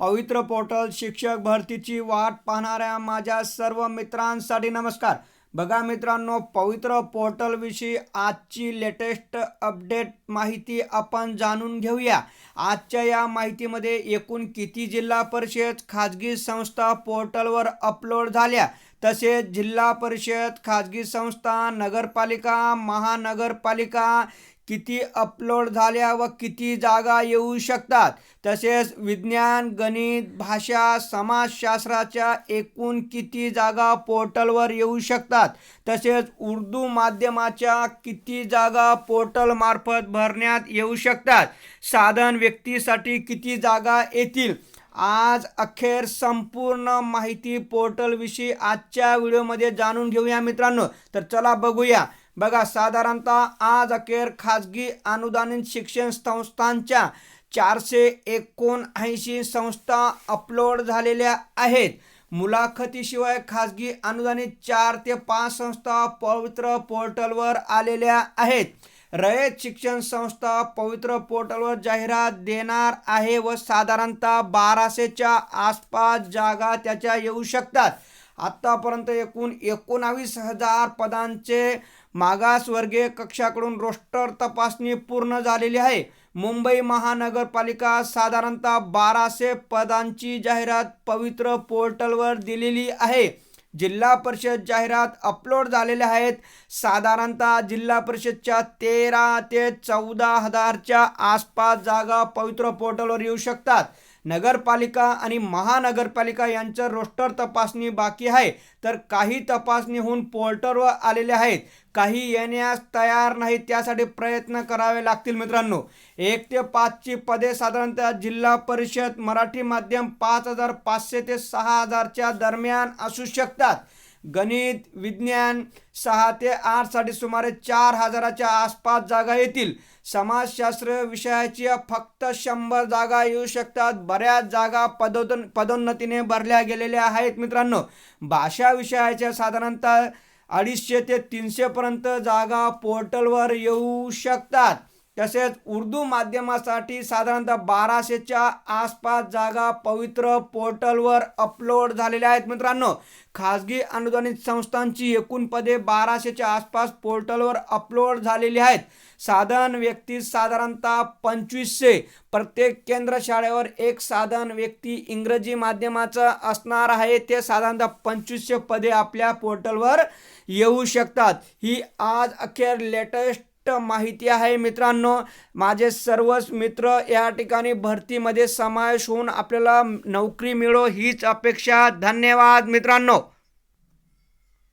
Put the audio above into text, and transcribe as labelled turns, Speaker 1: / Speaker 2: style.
Speaker 1: पवित्र पोर्टल शिक्षक भरतीची वाट पाहणाऱ्या माझ्या सर्व मित्रांसाठी नमस्कार. बघा मित्रांनो पवित्र पोर्टलविषयी आजची लेटेस्ट अपडेट माहिती आपण जाणून घेऊया. आजच्या या माहितीमध्ये एकूण किती जिल्हा परिषद खाजगी संस्था पोर्टलवर अपलोड झाल्या? तसेच जिल्हा परिषद खाजगी संस्था नगरपालिका महानगरपालिका किती अपलोड झाल्या व किती जागा येऊ शकतात? तसेच विज्ञान गणित भाषा समाजशास्त्राच्या एकूण किती जागा पोर्टलवर येऊ शकतात? तसेच उर्दू माध्यमाच्या किती जागा पोर्टलमार्फत भरण्यात येऊ शकतात? साधन व्यक्तीसाठी किती जागा येतील? आज अखेर संपूर्ण माहिती पोर्टलविषयी आजच्या व्हिडिओमध्ये जाणून घेऊया मित्रांनो. तर चला बघूया. बघा साधारणतः आज अखेर खाजगी अनुदानित शिक्षण संस्थांच्या चारशे एकोणऐंशी संस्था अपलोड झालेल्या आहेत. मुलाखतीशिवाय खाजगी अनुदानित चार ते पाच संस्था पवित्र पोर्टलवर आलेल्या आहेत. रयत शिक्षण संस्था पवित्र पोर्टलवर जाहिरात देणार आहे व साधारणतः बाराशेच्या आसपास जागा त्याच्या येऊ शकतात. आत्तापर्यंत एकूण एकोणावीस हजार पदांचे मागासवर्गीय कक्षाकडून रोस्टर तपासणी पूर्ण झालेली आहे. मुंबई महानगरपालिका साधारणतः बाराशे पदांची जाहिरात पवित्र पोर्टलवर दिलेली आहे. जिल्हा परिषद जाहिरात अपलोड झालेल्या आहेत. साधारणतः जिल्हा परिषदच्या तेरा ते चौदा हजारच्या आसपास जागा पवित्र पोर्टलवर येऊ शकतात. नगरपालिका आणि महानगरपालिका यांचं रोस्टर तपासणी बाकी आहे. तर काही तपासणी होऊन पोर्टलवर आलेले आहेत. काही येण्यास तयार नाही त्यासाठी प्रयत्न करावे लागतील मित्रांनो. एक ते पाचची पदे साधारणतः जिल्हा परिषद मराठी माध्यम पाच हजार पाचशे ते सहा हजारच्या दरम्यान असू शकतात. गणित विज्ञान सहा ते आठसाठी सुमारे चार हजाराच्या आसपास जागा येतील. समाजशास्त्र विषयाची फक्त शंभर जागा येऊ शकतात. बऱ्याच जागा पदोदन पदोन्नतीने भरल्या गेलेल्या आहेत मित्रांनो. भाषा विषयाच्या साधारणतः अडीचशे ते तीनशेपर्यंत जागा पोर्टलवर येऊ शकतात. तसेच उर्दू माध्यमासाठी साधारणतः बाराशेच्या आसपास जागा पवित्र पोर्टलवर अपलोड झालेल्या आहेत. मित्रांनो खाजगी अनुदानित संस्थांची एकूण पदे बाराशेच्या आसपास पोर्टलवर अपलोड झालेली आहेत. साधन व्यक्ती साधारणतः पंचवीसशे. प्रत्येक केंद्र शाळेवर एक साधन व्यक्ती इंग्रजी माध्यमाचं असणार आहे. ते साधारणतः पंचवीसशे पदे आपल्या पोर्टलवर येऊ शकतात. ही आज अखेर लेटेस्ट माहिती आहे मित्रांनो. माझे सर्वच मित्र या ठिकाणी भरतीमध्ये समावेश होऊन आपल्याला नोकरी मिळो हीच अपेक्षा. धन्यवाद मित्रांनो.